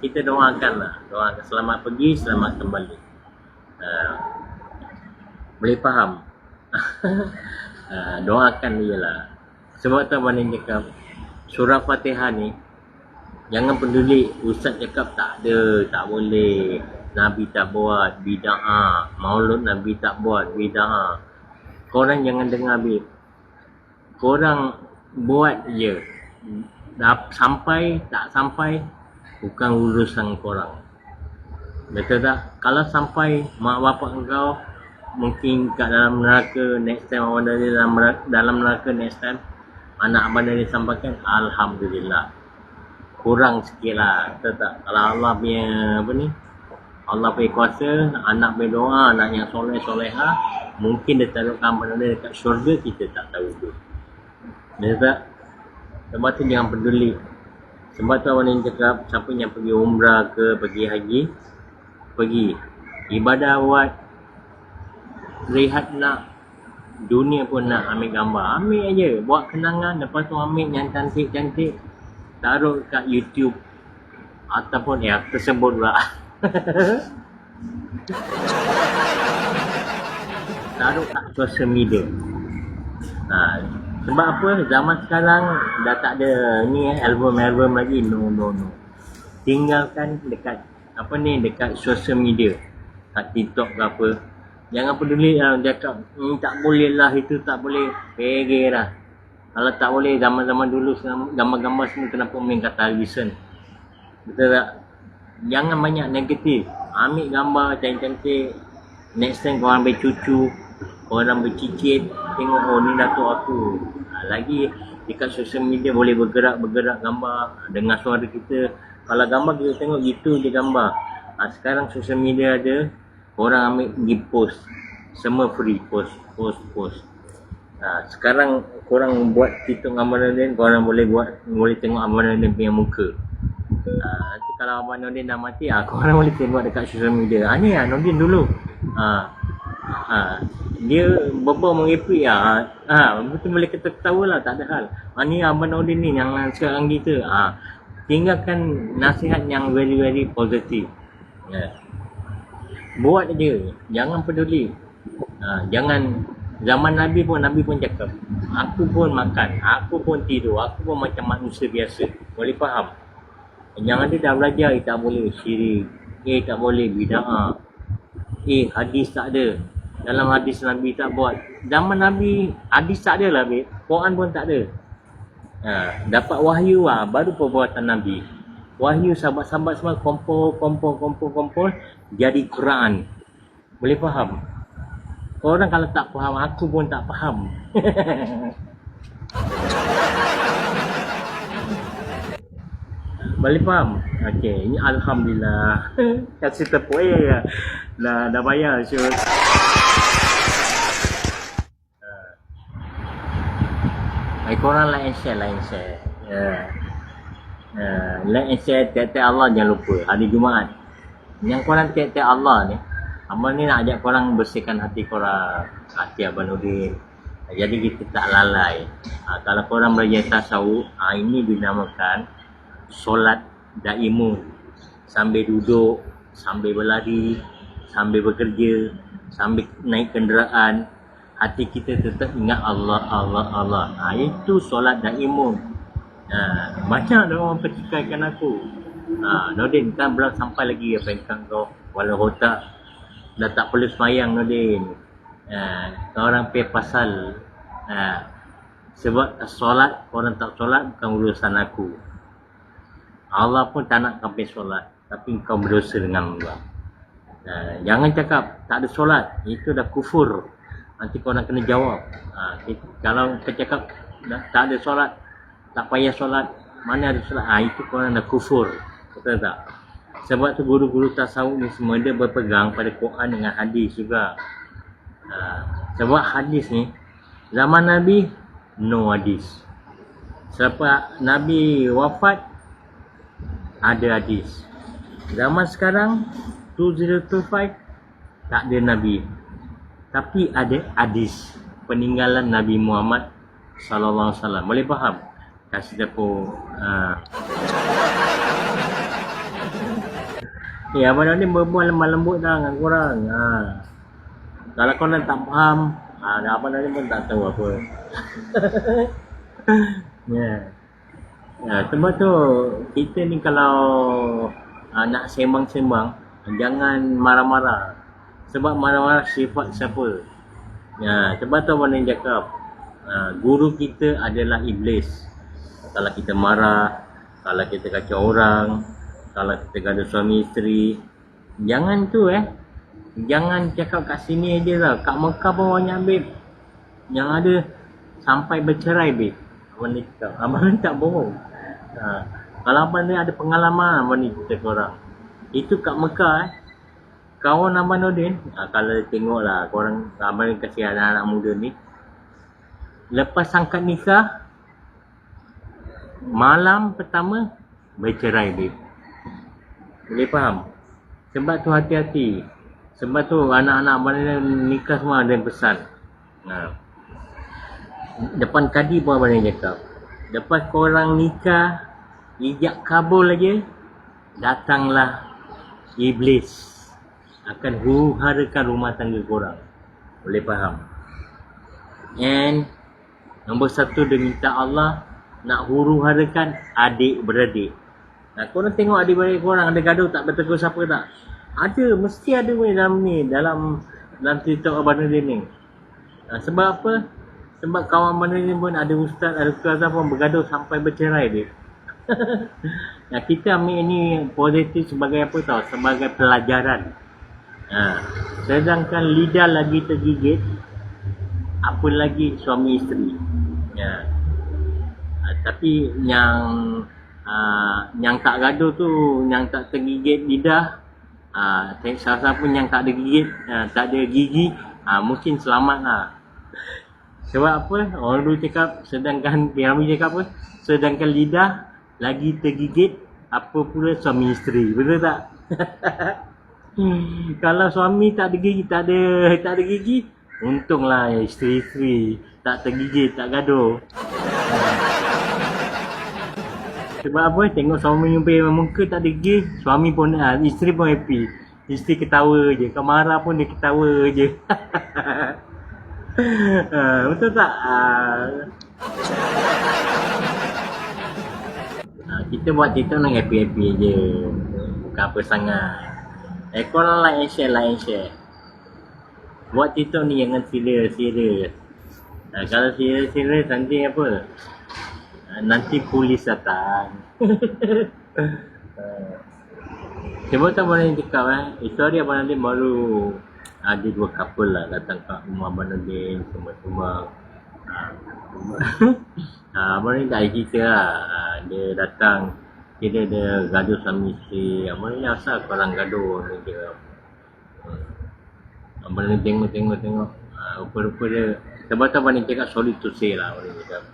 kita doakanlah doakan selamat pergi selamat kembali. Uh, boleh faham? Uh, doakan dia lah. Sebab tu Abang cakap surah fatihah ni jangan peduli ustaz cakap tak ada tak boleh. Nabi tak buat bida'ah maulud Nabi tak buat bida'ah korang jangan dengar bib korang buat je. Dah sampai tak sampai bukan urusan korang. Betul tak? Kalau sampai mak bapak engkau mungkin kat dalam neraka next time abang dari dalam neraka, dalam neraka next time anak abang dari sampaikan alhamdulillah. Kurang sikit lah betul tak? Kalau Allah punya apa ni? Allah punya kuasa anak berdoa anak yang soleh soleha mungkin dia taruhkan dari dekat syurga kita tak tahu tu. Betul tak? Sebab tu jangan peduli sebab tu awak ni cakap siapa yang pergi umrah ke pergi haji pergi ibadah buat rehat nak dunia pun nak ambil gambar. Ambil aja buat kenangan lepas tu ambil yang cantik-cantik taruh kat YouTube. Ataupun ya tersebut pula. Taruh kat social media. Ha, sebab apa zaman sekarang dah tak ada ni eh, album-album lagi. No no no. Tinggalkan dekat apa ni dekat social media. Kat TikTok ke apa. Jangan peduli lah cakap ni tak boleh lah itu tak boleh. Pergi lah. Kalau tak boleh zaman-zaman dulu gambar-gambar semua kenapa main kat television betul tak? Jangan banyak negatif. Ambil gambar cantik-cantik. Next time korang ambil cucu korang bercicit tengok oh ni datuk aku. Ha, lagi dekat social media boleh bergerak-bergerak gambar. Dengan suara kita. Kalau gambar kita tengok gitu je gambar. Ha, sekarang social media ada orang ambil pergi post. Semua free post post post. Ha, sekarang korang buat TikTok Abang Nordin korang boleh buat boleh tengok Abang Nordin punya muka. Ha, nanti kalau Abang Nordin dah mati ha, korang boleh tengok dekat social media. Ha, ni lah Nordin dulu. Ha, ha, dia berbau merepek lah ha, betul boleh kita ketawa lah tak ada hal. Ha, ni Abang Nordin ni yang sekarang kita ha, tinggalkan nasihat yang very very positif yeah buat aja jangan peduli. Ha, jangan zaman Nabi pun Nabi pun cakap aku pun makan aku pun tidur aku pun macam manusia biasa. Boleh faham? Yang ada dah belajar eh tak boleh syirik eh tak boleh bida'ah eh hadis tak ada dalam hadis Nabi tak buat. Zaman Nabi hadis tak ada lah babe. Quran pun tak ada. Ha, dapat wahyu lah baru perbuatan Nabi. Wahyu sahabat-sahabat semua kompol kompol kompol kompol jadi Quran. Boleh faham? Orang kalau tak faham aku pun tak faham boleh faham okey ini alhamdulillah kasih tepuk eh ya dah dah bayar syut Hai korang like and share, like and share. Ya. Uh, like and share tiap-tiap Allah jangan lupa hari Jumaat. Yang korang tiap-tiap Allah ni, Abang ni nak ajak korang bersihkan hati korang, hati Abang Nudin. Jadi kita tak lalai. Ha, kalau korang belajar tasawuf, ha, ini dinamakan solat daimun. Sambil duduk, sambil berlari, sambil bekerja, sambil naik kenderaan, hati kita tetap ingat Allah, Allah, Allah. Ha, itu solat daimun. Ha, banyak dah orang pertikaikan aku. Ha, Nordin kan belum sampai lagi apa yang kau walau otak dah tak perlu semayang Nordin. Ha, kau orang pay pasal ha, sebab solat orang tak solat bukan urusan aku. Allah pun tak nak kau solat tapi kau berdosa dengan Allah. Ha, jangan cakap tak ada solat itu dah kufur. Nanti kau nak kena jawab. Ha, kalau kau cakap tak ada solat tak payah solat mana ada solat ha, itu korang dah kufur betul tak sebab tu guru-guru tasawuf ni semua dia berpegang pada Quran dengan hadis juga ha, sebab hadis ni zaman Nabi no hadis sebab Nabi wafat ada hadis zaman sekarang 2025 tak ada Nabi tapi ada hadis peninggalan Nabi Muhammad sallallahu alaihi wasallam boleh faham kasih tepuk uh, Eh, Abang Nordin berbual lemah lembut dah dengan korang. Ha. Kalau korang tak faham, ha, Abang Nordin pun tak tahu apa. ya. Ya, sebab tu kita ni kalau uh, nak sembang-sembang, jangan marah-marah. Sebab marah-marah sifat siapa. Ya, sebab tu Abang Nordin cakap, uh, guru kita adalah iblis. Kalau kita marah, kalau kita kacau orang, kalau kita gaduh suami isteri, jangan tu eh. Jangan cakap kat sini aja lah. Kat Mekah pun banyak babe. Yang ada sampai bercerai babe. Abang ni cakap. Abang ni tak bohong. Ha. Kalau abang ni ada pengalaman abang ni cerita korang. Itu kat Mekah eh. Kawan Abang Nordin, ha, kalau tengok lah korang, abang ni kasih anak-anak muda ni. Lepas sangkat nikah, malam pertama bercerai babe. Boleh faham? Sebab tu hati-hati. Sebab tu anak-anak abang ni nikah semua ada yang pesan. Ha. Depan kadi pun abang ni cakap. Lepas korang nikah, ijak kabul aja, datanglah iblis akan huru-harakan rumah tangga korang. Boleh faham? And nombor satu dia minta Allah nak huru-harakan adik-beradik. Nah, korang tengok adik-beradik korang ada gaduh tak bertegur siapa tak? Ada, mesti ada dalam ni, dalam dalam cerita Abang Nurdin ni. Sebab apa? Sebab kawan Abang Nurdin pun ada ustaz, ada ustazah pun bergaduh sampai bercerai dia. nah, kita ambil ini positif sebagai apa tau? Sebagai pelajaran. Ha. Sedangkan lidah lagi tergigit, apa lagi suami isteri. Ya. Ha, tapi yang uh, yang tak gaduh tu, yang tak tergigit lidah, uh, salah pun yang tak ada gigit, uh, tak ada gigi, uh, mungkin selamat lah. Sebab apa? Orang dulu cakap, sedangkan Pirami cakap apa? Sedangkan lidah lagi tergigit, apa pula suami isteri. Betul tak? Kalau suami tak ada gigi, tak ada tak ada gigi, untunglah isteri-isteri tak tergigit, tak gaduh. Sebab apa? Tengok suami jumpa muka tak ada gigi, suami pun ah, isteri pun happy. Isteri ketawa je, kau marah pun dia ketawa je. uh, betul tak? Uh, uh, kita buat cerita nak happy-happy je. Bukan apa sangat. Eh korang like and share, like and share. Buat TikTok ni jangan serius-serius. Nah, kalau serius-serius nanti apa? Nah, nanti polis datang. Cuba tak boleh cakap eh. Story Abang Nadim baru ada dua couple lah datang kat rumah Abang Nadim semua-semua. Ha, Abang Nadim tak cerita lah. Dia datang kira dia gaduh suami isteri apa ni asal korang gaduh ni kira hmm. apa ni tengok tengok tengok ha, rupa-rupa dia sebab apa ni cakap sorry to say lah orang cakap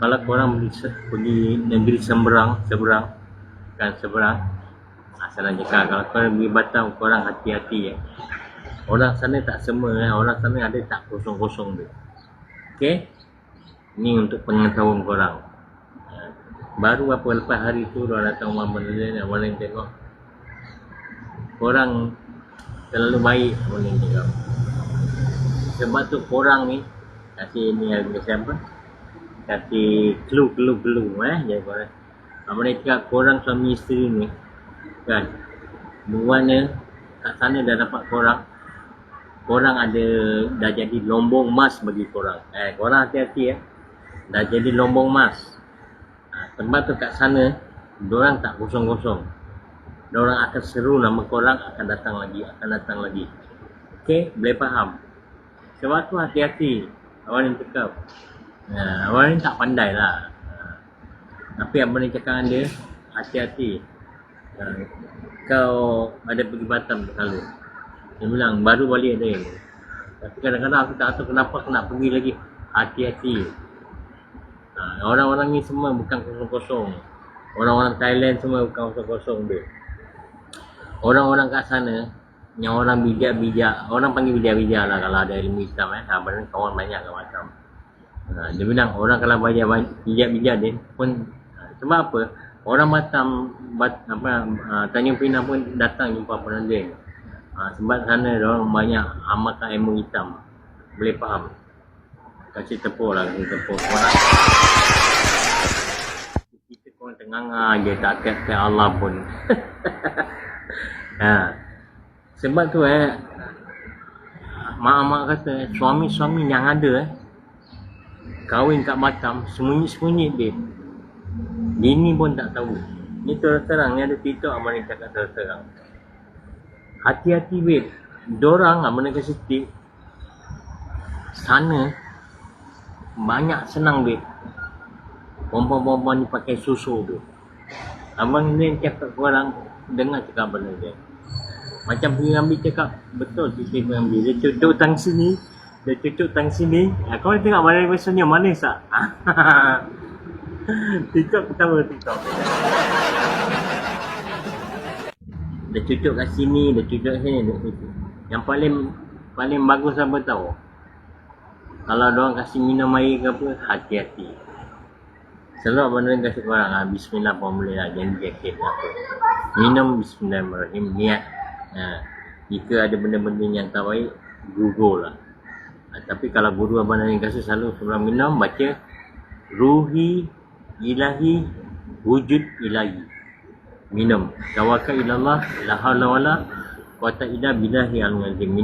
kalau korang pergi, pergi negeri seberang seberang kan seberang asal nak cakap kalau korang pergi Batam korang hati-hati ya. Orang sana tak semua eh. orang sana ada tak kosong-kosong dia. Okay, ni untuk pengetahuan korang. Baru apa lepas hari tu dia datang rumah benda dia orang tengok. Korang terlalu baik orang tengok. Sebab tu korang ni kasih ni harga siapa kasih clue clue clue eh jadi korang ni cakap korang suami isteri ni kan? Buatnya kat sana dah dapat korang korang ada dah jadi lombong emas bagi korang. Eh korang hati-hati eh. Dah jadi lombong emas. Tempat tu kat sana orang tak kosong-kosong. Orang akan seru nama korang akan datang lagi akan datang lagi. Okey boleh faham? Sebab tu hati-hati. Awak ni cakap. Ya, awak ni tak pandai lah. Tapi apa ni cakap dia hati-hati. Ya, kau ada pergi Batam selalu dia bilang baru balik yang tapi kadang-kadang aku tak tahu kenapa aku nak pergi lagi hati-hati Ha, orang-orang ni semua bukan kosong-kosong. Orang-orang Thailand semua bukan kosong-kosong dia. Orang-orang kat sana, yang orang bijak-bijak, orang panggil bijak-bijak lah kalau ada ilmu Islam eh. Ha, benar kawan banyak kan macam. Ha, dia bilang orang kalau banyak bijak-bijak dia pun ha, sebab apa? orang Batam bat, apa uh, Tanjung Pinang pun datang jumpa Abang Uh, sebab sana orang banyak amalkan ilmu hitam. Boleh faham. Kasih tepuk lah, kasih tepuk. Orang kita pun tengah je tak kata Allah pun. ha. Sebab tu eh mak-mak kata suami-suami yang ada eh kahwin kat Batam sembunyi-sembunyi babe. Bini pun tak tahu. Ni terang-terang ni ada TikTok abang ni cakap terang-terang. Hati-hati babe. Dorang ni kasi tip sana banyak senang babe. Perempuan-perempuan ni pakai susu tu. Abang ni cakap korang dengar cakap ni dia. Macam Punya Rambi cakap betul tu Punya Rambi. Dia cucuk tang sini, dia cucuk tang sini. Ha, kau tengok mana senyum manis tak? TikTok ketawa TikTok. Dia cucuk kat sini, dia cucuk sini, dia cucuk. Yang paling paling bagus apa tahu? Kalau orang kasih minum air ke apa, hati-hati. Selalu abang Nurin kasih korang ah, Bismillah pun boleh lah Jangan jaket apa Minum Bismillahirrahmanirrahim Niat ha. Jika ada benda-benda yang tak baik Google lah ha, Tapi kalau guru abang Nurin kasih selalu sebelum minum Baca Ruhi Ilahi Wujud Ilahi Minum. Tawakal ilallah La hawla wa la Quwata illa billahi al-azim Minum